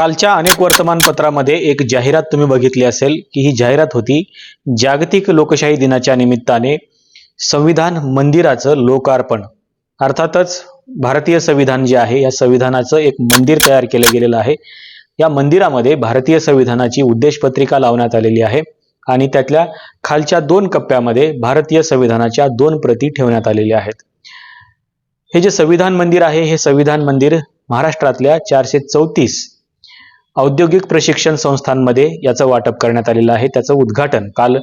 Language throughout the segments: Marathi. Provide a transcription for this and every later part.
कालच्या अनेक वर्तमानपत्रामध्ये एक जाहिरात तुम्ही बघितली असेल की ही जाहिरात होती जागतिक लोकशाही दिनाच्या निमित्ताने संविधान मंदिराचं लोकार्पण. अर्थातच भारतीय संविधान जे आहे या संविधानाचं एक मंदिर तयार केलं गेलेलं आहे. या मंदिरामध्ये भारतीय संविधानाची उद्देशपत्रिका लावण्यात आलेली आहे आणि त्यातल्या खालच्या दोन कप्प्यामध्ये भारतीय संविधानाच्या दोन प्रती ठेवण्यात आलेल्या आहेत. हे जे संविधान मंदिर आहे हे संविधान मंदिर महाराष्ट्रातल्या चारशे चौतीस औद्योगिक प्रशिक्षण संस्थांमध्ये याचं वाटप करण्यात आलेलं आहे. त्याचं उद्घाटन काल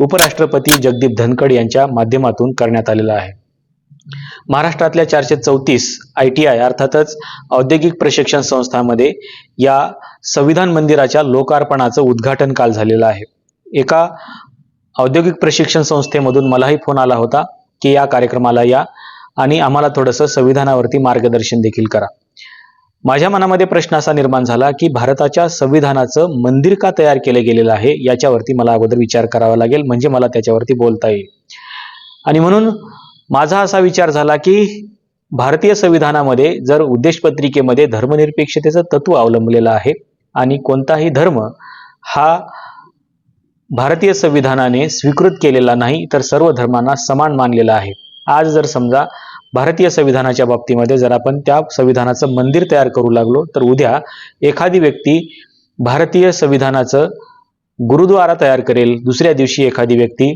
उपराष्ट्रपती जगदीप धनखड यांच्या माध्यमातून करण्यात आलेलं आहे. महाराष्ट्रातल्या चारशे चौतीस आय टी आय अर्थातच औद्योगिक प्रशिक्षण संस्थांमध्ये या संविधान मंदिराच्या लोकार्पणाचं उद्घाटन काल झालेलं आहे. एका औद्योगिक प्रशिक्षण संस्थेमधून मलाही फोन आला होता की या कार्यक्रमाला या आणि आम्हाला थोडंसं संविधानावरती मार्गदर्शन देखील करा. माझ्या मनामध्ये प्रश्न असा निर्माण झाला की भारताच्या संविधानाचं मंदिर का तयार केलं गेलेलं आहे? याच्यावरती मला अगोदर विचार करावा लागेल म्हणजे मला त्याच्यावरती बोलता येईल. आणि म्हणून माझा असा विचार झाला की भारतीय संविधानामध्ये जर उद्देशपत्रिकेमध्ये धर्मनिरपेक्षतेचं तत्व अवलंबलेलं आहे आणि कोणताही धर्म हा भारतीय संविधानाने स्वीकृत केलेला नाही तर सर्व धर्मांना समान मानलेला आहे. आज जर समजा भारतीय संविधानाच्या बाबतीमध्ये जर आपण त्या संविधानाचं मंदिर तयार करू लागलो तर उद्या एखादी व्यक्ती भारतीय संविधानाचं गुरुद्वारा तयार करेल दुसऱ्या दिवशी एखादी व्यक्ती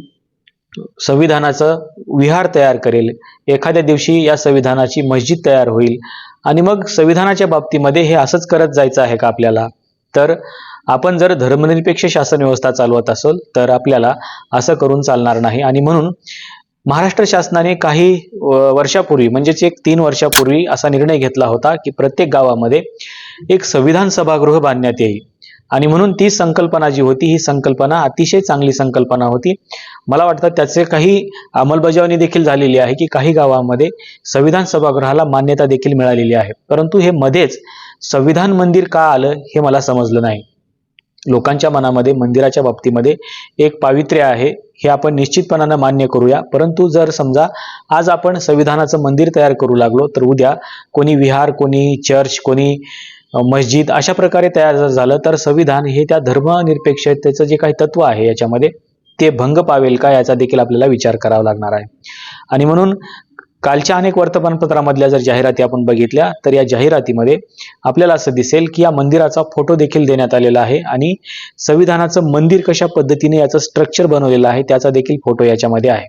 संविधानाचं विहार तयार करेल एखाद्या दिवशी या संविधानाची मस्जिद तयार होईल. आणि मग संविधानाच्या बाबतीमध्ये हे असंच करत जायचं आहे का आपल्याला? तर आपण जर धर्मनिरपेक्ष शासन व्यवस्था चालवत असेल तर आपल्याला असं करून चालणार नाही. आणि म्हणून महाराष्ट्र शासनाने काही वर्षापूर्वी म्हणजेच एक तीन वर्षापूर्वी असा निर्णय घेतला होता की प्रत्येक गावामध्ये एक संविधान सभागृह बांधण्यात येईल. आणि म्हणून ती संकल्पना जी होती ही संकल्पना अतिशय चांगली संकल्पना होती. मला वाटतं त्याचे काही अंमलबजावणी देखील झालेली आहे की काही गावामध्ये संविधान सभागृहाला मान्यता देखील मिळालेली आहे. परंतु हे मध्येच संविधान मंदिर का आलं हे मला समजलं नाही. लोकांच्या मनामध्ये मंदिराच्या बाबतीमध्ये एक पावित्र्य आहे हे आपण निश्चितपणानं मान्य करूया. परंतु जर समजा आज आपण संविधानाचं मंदिर तयार करू लागलो तर उद्या कोणी विहार कोणी चर्च कोणी मस्जिद अशा प्रकारे तयार जर झालं तर संविधान हे त्या धर्मनिरपेक्षतेचं जे काही तत्व आहे याच्यामध्ये ते भंग पावेल का याचा देखील आपल्याला विचार करावा लागणार आहे. आणि म्हणून कालच्या अनेक वर्तमानपत्रामधल्या जर जाहिराती आपण बघितल्या तर या जाहिरातीमध्ये आपल्याला असं दिसेल की या मंदिराचा फोटो देखील देण्यात आलेला आहे आणि संविधानाचं मंदिर कशा पद्धतीने याचं स्ट्रक्चर बनवलेलं आहे त्याचा देखील फोटो याच्यामध्ये आहे.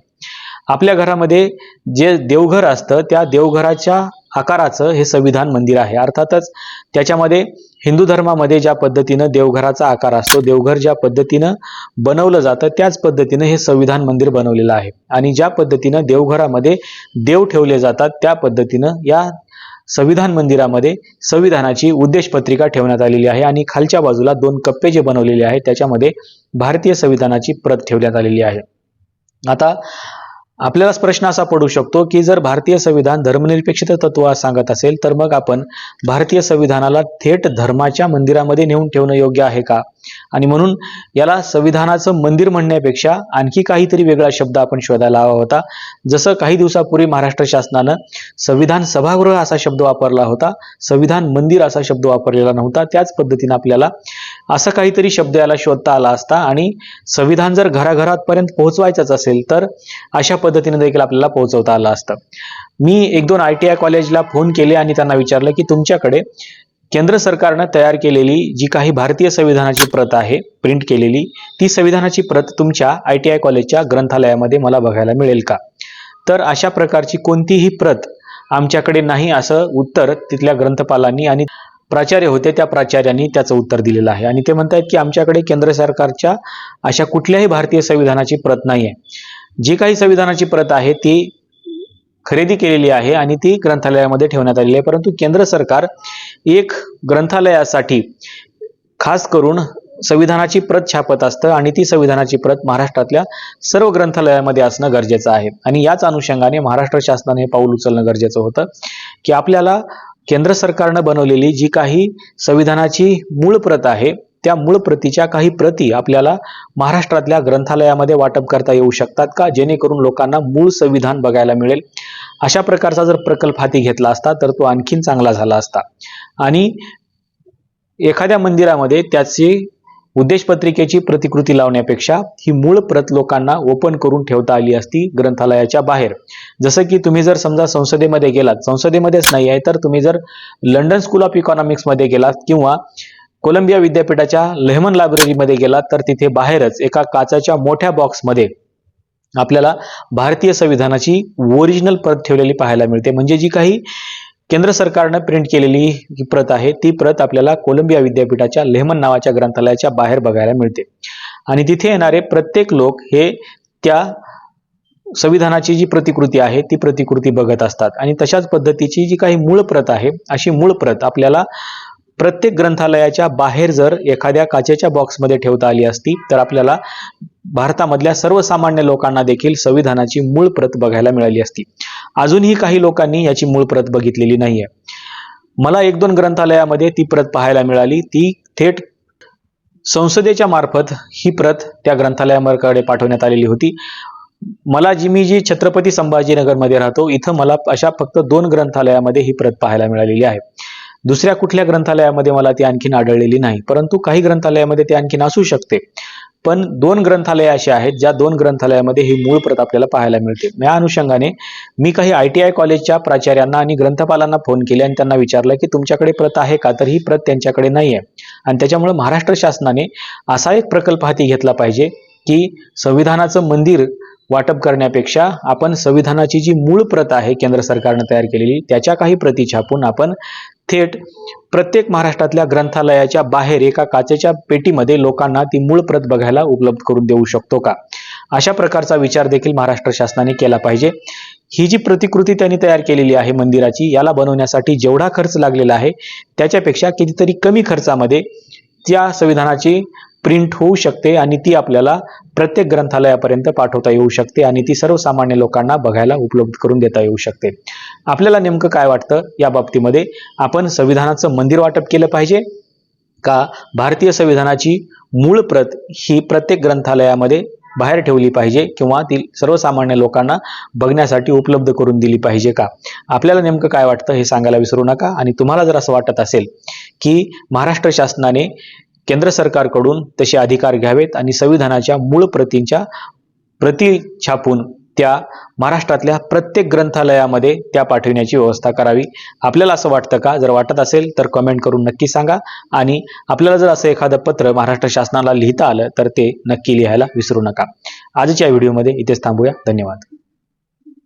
आपल्या घरामध्ये जे देवघर असतं त्या देवघराच्या आकाराचं हे संविधान मंदिर आहे. अर्थातच त्याच्यामध्ये हिंदू धर्मामध्ये ज्या पद्धतीनं देवघराचा आकार असतो देवघर ज्या पद्धतीनं बनवलं जातं त्याच पद्धतीनं हे संविधान मंदिर बनवलेलं आहे. आणि ज्या पद्धतीनं देवघरामध्ये देव ठेवले जातात त्या पद्धतीनं या संविधान मंदिरामध्ये संविधानाची उद्देशपत्रिका ठेवण्यात आलेली आहे आणि खालच्या बाजूला दोन कप्पे जे बनवलेले आहेत त्याच्यामध्ये भारतीय संविधानाची प्रत ठेवण्यात आलेली आहे. आता आपल्यालाच प्रश्न असा पडू शकतो की जर भारतीय संविधान धर्मनिरपेक्षित तत्व सांगत असेल तर मग आपण भारतीय संविधानाला थेट धर्माच्या मंदिरामध्ये नेऊन ठेवणं योग्य आहे का? आणि म्हणून याला संविधानाचं मंदिर म्हणण्यापेक्षा आणखी काहीतरी वेगळा शब्द आपण शोधायला हवा होता. जसं काही दिवसापूर्वी महाराष्ट्र शासनानं संविधान सभागृह असा शब्द वापरला होता संविधान मंदिर असा शब्द वापरलेला नव्हता. त्याच पद्धतीने आपल्याला असं काहीतरी शब्द याला शोधता आला असता. आणि संविधान जर घराघरापर्यंत पोहोचवायचंच असेल तर अशा पद्धतीने देखील आपल्याला पोहोचवता आलं असतं. मी एक दोन आय टी आय कॉलेजला फोन केले आणि त्यांना विचारलं की तुमच्याकडे केंद्र सरकारनं तयार केलेली जी काही भारतीय संविधानाची प्रत आहे प्रिंट केलेली ती संविधानाची प्रत तुमच्या आय टी आय कॉलेजच्या ग्रंथालयामध्ये मला बघायला मिळेल का? तर अशा प्रकारची कोणतीही प्रत आमच्याकडे नाही असं उत्तर तिथल्या ग्रंथपालांनी आणि प्राचार्य होते त्या प्राचार्यांनी त्याचं उत्तर दिलेलं आहे. आणि ते म्हणतात की आमच्याकडे केंद्र सरकारच्या अशा कुठल्याही भारतीय संविधानाची प्रत नाही आहे जी काही संविधानाची प्रत आहे ती खरेदी केलेली आहे आणि ती ग्रंथालयामध्ये ठेवण्यात आलेली आहे. परंतु केंद्र सरकार एक ग्रंथालयासाठी खास करून संविधानाची प्रत छापत असतं आणि ती संविधानाची प्रत महाराष्ट्रातल्या सर्व ग्रंथालयामध्ये असणं गरजेचं आहे. आणि याच अनुषंगाने महाराष्ट्र शासनाने पाऊल उचलणं गरजेचं होतं की आपल्याला केंद्र सरकारनं बनवलेली जी काही संविधानाची मूळ प्रत आहे त्या मूळ प्रतीच्या काही प्रती आपल्याला महाराष्ट्रातल्या ग्रंथालयामध्ये वाटप करता येऊ शकतात का? जेणेकरून लोकांना मूळ संविधान बघायला मिळेल. अशा प्रकारचा जर प्रकल्प हाती घेतला असता तर तो आणखीन चांगला झाला असता. आणि एखाद्या मंदिरामध्ये त्याची उद्देशपत्रिकेची प्रतिकृती लावण्यापेक्षा ही मूळ प्रत लोकांना ओपन करून ठेवता आली असती ग्रंथालयाच्या बाहेर. जसं की तुम्ही जर समजा संसदेमध्ये गेलात संसदेमध्येच नाही आहे तर तुम्ही जर लंडन स्कूल ऑफ इकॉनॉमिक्समध्ये गेलात किंवा कोलंबिया विद्यापीठाच्या लेहमन लायब्ररीमध्ये गेलात तर तिथे बाहेरच एका काचाच्या मोठ्या बॉक्समध्ये आपल्याला भारतीय संविधानाची ओरिजिनल प्रत ठेवलेली पाहायला मिळते. म्हणजे जी काही केंद्र सरकारनं प्रिंट केलेली जी प्रत आहे ती प्रत आपल्याला कोलंबिया विद्यापीठाच्या लेहमन नावाच्या ग्रंथालयाच्या बाहेर बघायला मिळते. आणि तिथे येणारे प्रत्येक लोक हे त्या संविधानाची जी प्रतिकृती आहे ती प्रतिकृती बघत असतात. आणि तशाच पद्धतीची जी काही मूळ प्रत आहे अशी मूळ प्रत आपल्याला प्रत्येक ग्रंथालयाच्या बाहेर जर एखाद्या काचेच्या बॉक्समध्ये ठेवता आली असती तर आपल्याला भारतामधल्या सर्वसामान्य लोकांना देखील संविधानाची मूळ प्रत बघायला मिळाली असती. अजूनही काही लोकांनी याची मूळ प्रत बघितलेली नाहीये. मला एक दोन ग्रंथालयामध्ये ती प्रत पाहायला मिळाली. ती थेट संसदेच्या मार्फत ही प्रत त्या ग्रंथालयाकडे पाठवण्यात आलेली होती. मला जी मी जी छत्रपती संभाजीनगरमध्ये राहतो इथं मला अशा फक्त दोन ग्रंथालयामध्ये ही प्रत पाहायला मिळालेली आहे. दुसऱ्या कुठल्या ग्रंथालयामध्ये मला ती आणखीन आढळलेली नाही. परंतु काही ग्रंथालयामध्ये ते आणखीन असू शकते. पण दोन ग्रंथालय अशी आहेत ज्या दोन ग्रंथालयामध्ये ही मूळ प्रत आपल्याला पाहायला मिळते. या अनुषंगाने मी काही आय टी आय कॉलेजच्या प्राचार्यांना आणि ग्रंथपालांना फोन केले आणि त्यांना विचारलं की तुमच्याकडे प्रत आहे का? तर ही प्रत त्यांच्याकडे नाही आहे आणि त्याच्यामुळे महाराष्ट्र शासनाने असा एक प्रकल्प हाती घेतला पाहिजे की संविधानाचं मंदिर वाटप करण्यापेक्षा आपण संविधानाची जी मूळ प्रत आहे केंद्र सरकारनं तयार केलेली त्याच्या काही प्रती छापून आपण थेट प्रत्येक महाराष्ट्रातल्या ग्रंथालयाच्या बाहेर एका काचेच्या पेटीमध्ये लोकांना ती मूळ प्रत बघायला उपलब्ध करून देऊ शकतो का? अशा प्रकारचा विचार देखील महाराष्ट्र शासनाने केला पाहिजे. ही जी प्रतिकृती त्यांनी तयार केलेली आहे मंदिराची याला बनवण्यासाठी जेवढा खर्च लागलेला आहे त्याच्यापेक्षा कितीतरी कमी खर्चामध्ये त्या संविधानाची प्रिंट होऊ शकते आणि ती आपल्याला प्रत्येक ग्रंथालयापर्यंत पाठवता येऊ शकते आणि ती सर्वसामान्य लोकांना बघायला उपलब्ध करून देता येऊ शकते. आपल्याला नेमकं काय वाटतं? या बाबतीमध्ये आपण संविधानाचं मंदिर वाटप केलं पाहिजे का भारतीय संविधानाची मूळ प्रत ही प्रत्येक ग्रंथालयामध्ये बाहेर ठेवली पाहिजे किंवा ती सर्वसामान्य लोकांना बघण्यासाठी उपलब्ध करून दिली पाहिजे का? आपल्याला नेमकं काय वाटतं हे सांगायला विसरू नका आणि तुम्हाला जर असं वाटत असेल की महाराष्ट्र शासनाने केंद्र सरकारकडून तसे अधिकार घ्यावेत आणि संविधानाच्या मूळ प्रतींच्या प्रती छापून त्या महाराष्ट्रातल्या प्रत्येक ग्रंथालयामध्ये त्या पाठविण्याची व्यवस्था करावी. आपल्याला असं वाटतं का? जर वाटत असेल तर कमेंट करून नक्की सांगा. आणि आपल्याला जर असं एखादं पत्र महाराष्ट्र शासनाला लिहिता आलं तर ते नक्की लिहायला विसरू नका. आजच्या व्हिडिओमध्ये इथेच थांबूया. धन्यवाद.